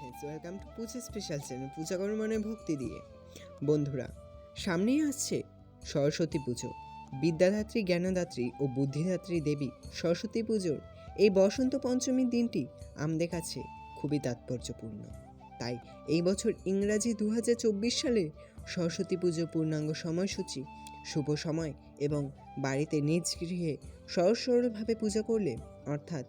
Friends welcome to Puja special channel পূজা করো মানে ভক্তি দিয়ে। বন্ধুরা, সামনেই আসছে সরস্বতী পুজো। বিদ্যাদাত্রী, জ্ঞানদাত্রী ও বুদ্ধিদাত্রী দেবী সরস্বতী পুজোর এই বসন্ত পঞ্চমীর দিনটি আমাদের কাছে খুবই তাৎপর্যপূর্ণ। তাই এই বছর ইংরাজি দু হাজার চব্বিশ সালে সরস্বতী পুজো পূর্ণাঙ্গ সময়সূচি, শুভ সময় এবং বাড়িতে নিজ গৃহে সহজ সরলভাবে পূজা করলে, অর্থাৎ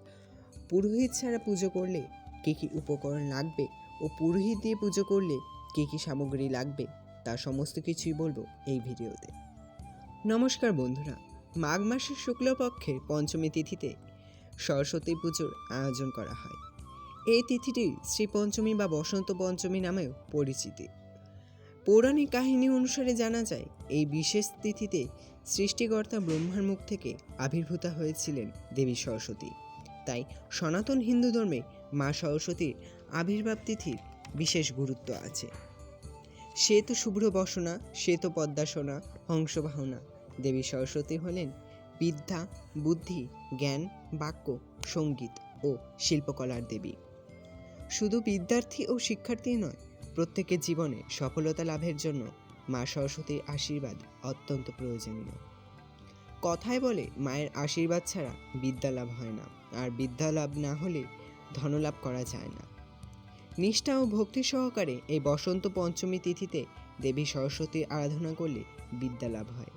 পুরোহিত ছাড়া পুজো করলে কী কী উপকরণ লাগবে ও পুরোহিত দিয়ে পুজো করলে কী কী সামগ্রী লাগবে, তা সমস্ত কিছুই বলব এই ভিডিওতে। নমস্কার বন্ধুরা, মাঘ মাসের শুক্লপক্ষের পঞ্চমী তিথিতে সরস্বতী পুজোর আয়োজন করা হয়। এই তিথিটি শ্রী পঞ্চমী বা বসন্ত পঞ্চমী নামেও পরিচিতি। পৌরাণিক কাহিনী অনুসারে জানা যায়, এই বিশেষ তিথিতে সৃষ্টিকর্তা ব্রহ্মার মুখ থেকে আবির্ভূতা হয়েছিলেন দেবী সরস্বতী। তাই সনাতন হিন্দু ধর্মে মা সরস্বতীর আবির্ভাব তিথির বিশেষ গুরুত্ব আছে। শ্বেত শুভ্র বসনা শ্বেত পদ্মাসনা হংসবাহনা দেবী সরস্বতী হলেন বিদ্যা, বুদ্ধি, জ্ঞান, বাক্য, সংগীত ও শিল্পকলার দেবী। শুধু বিদ্যার্থী ও শিক্ষার্থী নয়, প্রত্যেকের জীবনে সফলতা লাভের জন্য মা সরস্বতীর আশীর্বাদ অত্যন্ত প্রয়োজনীয়। কথায় বলে, মায়ের আশীর্বাদ ছাড়া বিদ্যা লাভ হয় না। আর বিদ্যা লাভ না হলে ধনলাভ করা যায় না। নিষ্ঠা ও ভক্তি সহকারে এই বসন্ত পঞ্চমী তিথিতে দেবী সরস্বতীর আরাধনা করলে বিদ্যা লাভ হয়।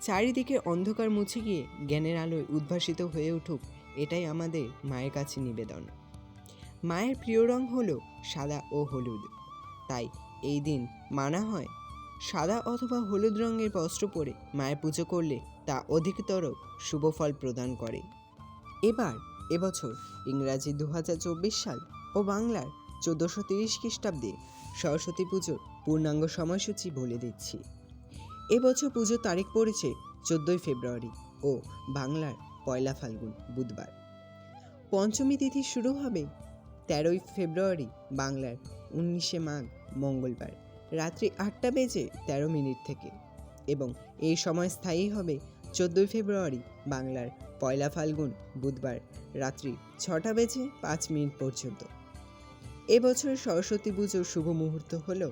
চারিদিকে অন্ধকার মুছে গিয়ে জ্ঞানের আলোয় উদ্ভাসিত হয়ে উঠুক এটাই আমাদের মায়ের কাছে নিবেদন। মায়ের প্রিয় রং হলো সাদা ও হলুদ। তাই এই দিন মানা হয় সাদা অথবা হলুদ রঙের বস্ত্র পরে মায়ের পুজো করলে তা অধিকতর শুভ ফল প্রদান করে। এবার এবছর ইংরাজি দু সাল ও বাংলার চোদ্দোশো তিরিশ খ্রিস্টাব্দে সরস্বতী পুজোর পূর্ণাঙ্গ সময়সূচি বলে দিচ্ছি। এবছর পুজোর তারিখ পড়েছে চোদ্দোই ফেব্রুয়ারি ও বাংলার পয়লা ফাল্গুন বুধবার। পঞ্চমী তিথি শুরু হবে তেরোই ফেব্রুয়ারি বাংলার উনিশে মাঘ মঙ্গলবার। রাত্রি আটটা বেজে তেরো মিনিট থেকে এবং এই সময় স্থায়ী হবে চোদ্দোই ফেব্রুয়ারি, বাংলার পয়লা ফাল্গুন, বুধবার রাত্রি ছটা বেজে পাঁচ মিনিট পর্যন্ত। এবছর সরস্বতী পুজোর শুভ মুহূর্ত হল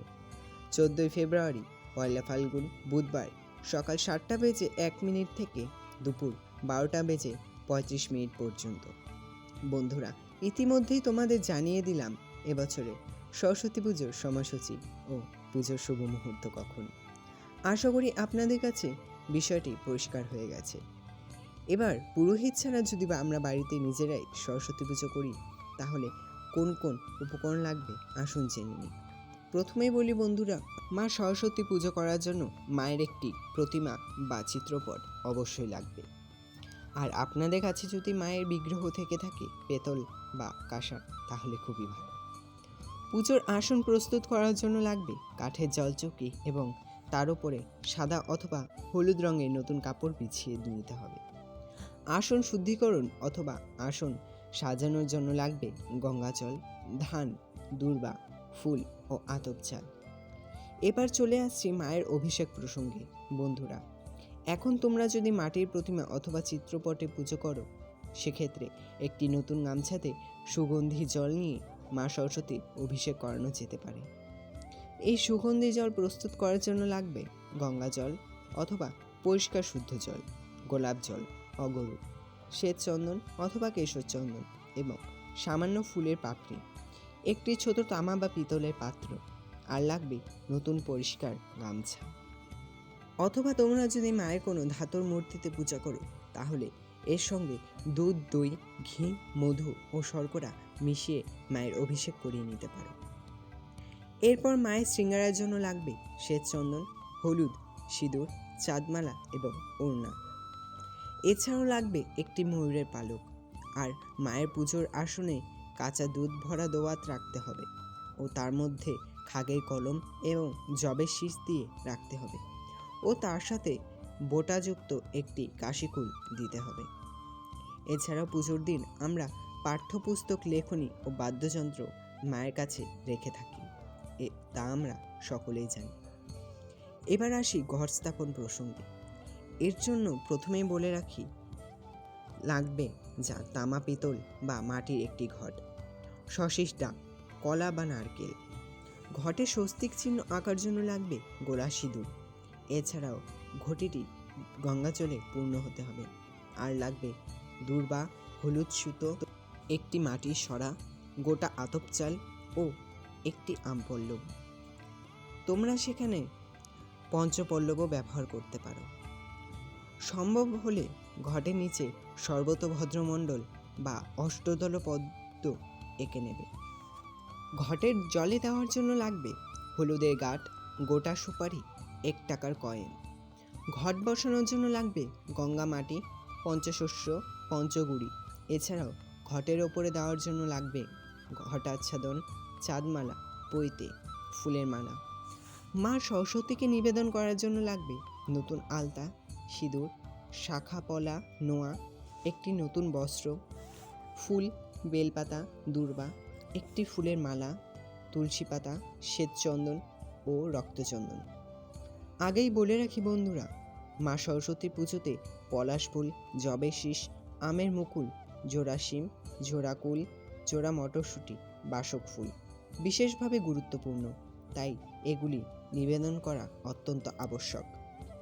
চোদ্দোই ফেব্রুয়ারি, পয়লা ফাল্গুন, বুধবার সকাল সাতটা বেজে এক মিনিট থেকে দুপুর বারোটা বেজে পঁয়ত্রিশ মিনিট পর্যন্ত। বন্ধুরা, ইতিমধ্যেই তোমাদের জানিয়ে দিলাম এবছরে সরস্বতী পুজোর সময়সূচি ও পুজোর শুভ মুহূর্ত কখন। আশা করি আপনাদের কাছে বিষয়টি পরিষ্কার হয়ে গেছে। এবার পুরোহিত ছাড়া যদি বা আমরা বাড়িতে নিজেরাই সরস্বতী পুজো করি, তাহলে কোন কোন উপকরণ লাগবে? আসুন জেনে নিই। প্রথমেই বলি বন্ধুরা, মা সরস্বতী পুজো করার জন্য মায়ের একটি প্রতিমা বা চিত্রপট অবশ্যই লাগবে। আর আপনাদের কাছে যদি মায়ের বিগ্রহ থেকে থাকে, পেতল বা কাঁসার, তাহলে খুবই ভালো। পুজোর আসন প্রস্তুত করার জন্য লাগবে কাঠের জলচৌকি এবং তার উপরে সাদা অথবা হলুদ রঙের নতুন কাপড় বিছিয়ে নিতে হবে। আসন শুদ্ধিকরণ অথবা আসন সাজানোর জন্য লাগবে গঙ্গাজল, ধান, দূর্বা, ফুল ও আতপ চাল। এবার চলে আসছি মায়ের অভিষেক প্রসঙ্গে। বন্ধুরা, এখন তোমরা যদি মাটির প্রতিমা অথবা চিত্রপটে পুজো করো, সেক্ষেত্রে একটি নতুন গামছাতে সুগন্ধি জল নিয়ে মা সরস্বতীর অভিষেক করানো যেতে পারে। এই সুগন্ধি জল প্রস্তুত করার জন্য লাগবে গঙ্গা জল অথবা পরিষ্কার শুদ্ধ জল, গোলাপ জল, অগরু, শ্বেত চন্দন অথবা কেশর চন্দন এবং সামান্য ফুলের পাপড়ি। একটি ছোট তামা বা পিতলের পাত্র আর লাগবে নতুন পরিষ্কার গামছা। অথবা তোমরা যদি মায়ের কোনো ধাতুর মূর্তিতে পূজা করো, তাহলে এর সঙ্গে দুধ, দই, ঘি, মধু ও শর্করা মিশিয়ে মায়ের অভিষেক করিয়ে নিতে পারো। এরপর মায়ের শৃঙ্গারার জন্য লাগবে শ্বেত চন্দন, হলুদ, সিঁদুর, চাঁদমালা এবং ওড়না। এছাড়াও লাগবে একটি ময়ূরের পালক। আর মায়ের পুজোর আসনে কাঁচা দুধ ভরা দোয়াত রাখতে হবে ও তার মধ্যে খাগের কলম এবং জবের শীষ দিয়ে রাখতে হবে ও তার সাথে বোটাযুক্ত একটি কাশিকুল দিতে হবে। এছাড়াও পুজোর দিন আমরা পাঠ্যপুস্তক, লেখনী ও বাদ্যযন্ত্র মায়ের কাছে রেখে থাকি। তা আমরা সকলেই জানি। এবার আসি ঘর স্থাপন প্রসঙ্গে। এর জন্য প্রথমেই বলে রাখি, লাগবে যা তামা পিতল বা মাটির একটি ঘট, সশিস ডাক কলা বা নারকেল। ঘটে স্বস্তিক চিহ্ন আঁকার জন্য লাগবে গোলা সিঁদুর। এছাড়াও ঘটিটি গঙ্গাজলে পূর্ণ হতে হবে। আর লাগবে দূর্বা, হলুদ সুতো, একটি মাটির সরা গোটা আতপ চাল ও একটি আমপল্লব। তোমরা সেখানে পঞ্চপল্লবও ব্যবহার করতে পারো। সম্ভব হলে ঘটের নিচে সর্বতভদ্রমণ্ডল বা অষ্টদল পদ্ম এঁকে নেবে। ঘটের জলে দেওয়ার জন্য লাগবে হলুদের গাঁট, গোটা সুপারি, এক টাকার কয়েন। ঘট বসানোর জন্য লাগবে গঙ্গা মাটি, পঞ্চশস্য, পঞ্চগুড়ি। এছাড়াও ঘটের ওপরে দেওয়ার জন্য লাগবে ঘটাচ্ছাদন চাঁদমালা পৈতে ফুলের মালা। মা সরস্বতীকে নিবেদন করার জন্য লাগবে নতুন আলতা, সিঁদুর, শাখা পলা, নোয়া, একটি নতুন বস্ত্র, ফুল, বেলপাতা, দূর্বা, একটি ফুলের মালা, তুলসী পাতা, শ্বেতচন্দন ও রক্তচন্দন। আগেই বলে রাখি বন্ধুরা, মা সরস্বতী পুজোতে পলাশ ফুল জবে শীষ, আমের মুকুল, জোড়া শিম, জোড়া কুল, জোড়া মটরশুঁটি, বাসক ফুল। বিশেষভাবে গুরুত্বপূর্ণ। তাই এগুলি নিবেদন করা অত্যন্ত আবশ্যক।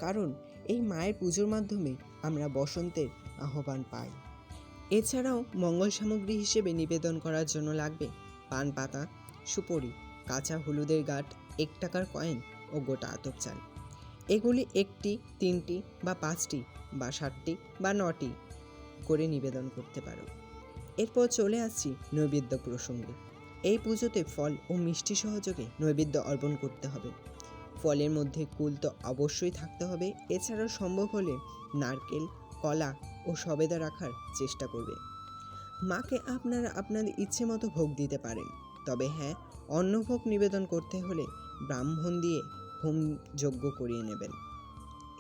কারণ এই মায়ের পুজোর মাধ্যমে আমরা বসন্তের আহ্বান পাই। এছাড়াও মঙ্গল সামগ্রী হিসেবে নিবেদন করার জন্য লাগবে পান পাতা সুপরি, কাঁচা হলুদের গাঁট, এক টাকার কয়েন ও গোটা আতপ চাল। এগুলি একটি, তিনটি বা পাঁচটি বা সাতটি বা নটি করে নিবেদন করতে পারো। এরপর চলে আসছি নৈবেদ্য প্রসঙ্গে। এই পুজোতে ফল ও মিষ্টি সহযোগে নৈবেদ্য অর্পণ করতে হবে। ফলের মধ্যে কুল তো অবশ্যই থাকতে হবে। এছাড়াও সম্ভব হলে নারকেল, কলা ও সবেদা রাখার চেষ্টা করবে। মাকে আপনারা আপনাদের ইচ্ছে মতো ভোগ দিতে পারেন। তবে হ্যাঁ অন্নভোগ নিবেদন করতে হলে ব্রাহ্মণ দিয়ে হোম যজ্ঞ করিয়ে নেবেন।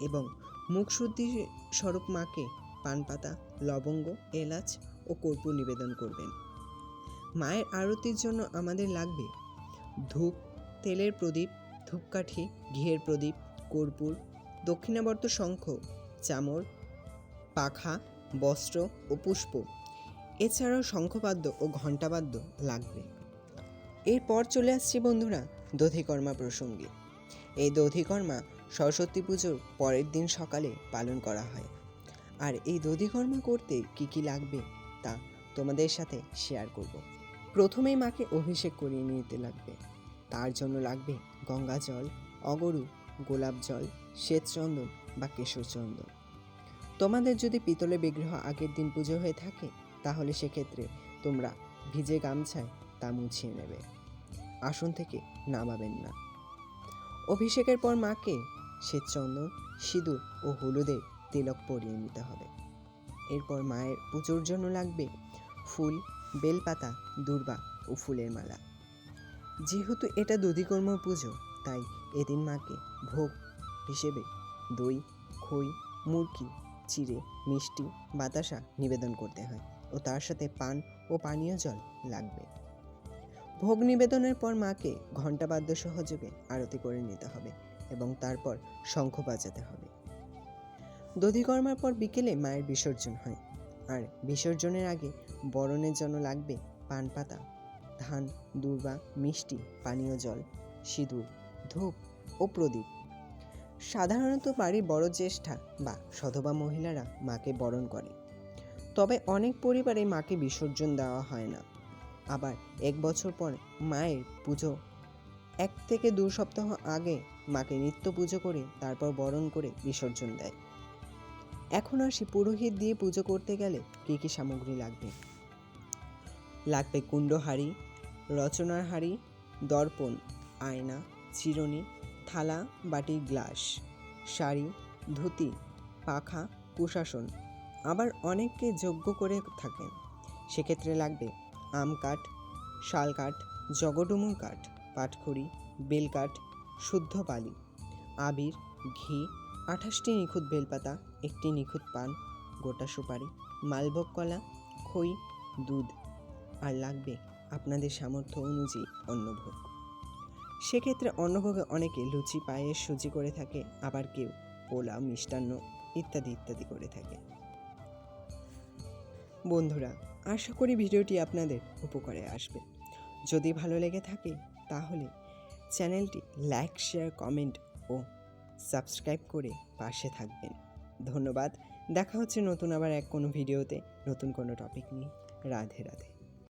এবং মুখশুদ্ধি স্বরূপ মাকে পান পাতা লবঙ্গ, এলাচ ও কর্পূর নিবেদন করবেন। মায়ের আরতির জন্য আমাদের লাগবে। ধূপ, তেলের প্রদীপ, ধূপকাঠি, ঘিয়ের প্রদীপ, কর্পূর, দক্ষিণাবর্ত শঙ্খ, চামর, পাখা, বস্ত্র ও পুষ্প। এছাড়াও শঙ্খবাদ্য ও ঘণ্টাবাদ্য লাগবে। এরপর চলে আসছি বন্ধুরা দধিকর্মা প্রসঙ্গে। এই দধিকর্মা সরস্বতী পুজোর পরের দিন সকালে পালন করা হয়। আর এই দধিকর্মা করতে কি কি লাগবে তা তোমাদের সাথে শেয়ার করব। প্রথমেই মাকে অভিষেক করিয়ে নিতে লাগবে। তার জন্য লাগবে গঙ্গা জল, অগরু, গোলাপ জল, শ্বেতচন্দন বা কেশর চন্দন তোমাদের যদি পিতলে বিগ্রহ আগের দিন পুজো হয়ে থাকে, তাহলে সেক্ষেত্রে তোমরা ভিজে গামছায় তা মুছিয়ে নেবে। আসন থেকে নামাবেন না। অভিষেকের পর মাকে শ্বেতচন্দন, সিঁদুর ও হলুদে তিলক পরিয়ে নিতে হবে। এরপর মায়ের পুজোর জন্য লাগবে ফুল বেলপাতা, দূর্বা ও ফুলের মালা। যেহেতু এটা দধিকর্ম পুজো, তাই এদিন মাকে ভোগ হিসেবে দই, খই, মুরকি, চিড়ে, মিষ্টি, বাতাসা নিবেদন করতে হয় ও তার সাথে পান ও পানীয় জল লাগবে। ভোগ নিবেদনের পর মাকে ঘণ্টাবাদ্য সহযোগে আরতি করে নিতে হবে এবং তারপর শঙ্খ বাজাতে হবে। দধিকর্মার পর বিকেলে মায়ের বিসর্জন হয়। আর বিসর্জনের আগে বরণের জন্য লাগবে পান পাতা, ধান, দূর্বা, মিষ্টি, পানীয় জল, সিঁদুর, ধূপ ও প্রদীপ। সাধারণত বাড়ির বড় জ্যেষ্ঠা বা সধবা মহিলারা মাকে বরণ করে। তবে অনেক পরিবারে মাকে বিসর্জন দেওয়া হয় না। আবার এক বছর পর মায়ের পুজো। এক থেকে দু সপ্তাহ আগে মাকে নিত্য পুজো করে তারপর বরণ করে বিসর্জন দেয়। এখন আসি পুরোহিত দিয়ে পুজো করতে গেলে কী কী সামগ্রী লাগবে? লাগবে কুণ্ডহাড়ি রচনার হাড়ি, দর্পণ, আয়না, চিরুনি, থালা, বাটি, গ্লাস, শাড়ি, ধুতি, পাখা, কুশাসন। আবার অনেককে যোগ্য করে থাকেন। সেক্ষেত্রে লাগবে আম কাঠ, শাল কাঠ, জগডুমুর কাঠ, পাটখড়ি, বেল কাঠ, শুদ্ধ বালি। আবির, ঘি, আঠাশটি নিখুঁত বেলপাতা, একটি নিখুঁত পান, গোটা সুপারি, মালভোগ কলা, খই, দুধ, আর লাগবে আপনাদের সামর্থ্য অনুযায়ী অন্নভোগ। সেক্ষেত্রে অন্নভোগে অনেকে লুচি, পায়েস, সুজি করে থাকে, আবার কেউ পোলাও, মিষ্টান্ন ইত্যাদি ইত্যাদি করে থাকে। বন্ধুরা, আশা করি ভিডিওটি আপনাদের উপকারে আসবে। যদি ভালো লেগে থাকে, তাহলে চ্যানেলটি লাইক, শেয়ার, কমেন্ট ও সাবস্ক্রাইব করে পাশে থাকবেন। ধন্যবাদ। দেখা হচ্ছে নতুন আবার এক কোনো ভিডিওতে। নতুন কোনো টপিক নিয়ে। রাধে রাধে।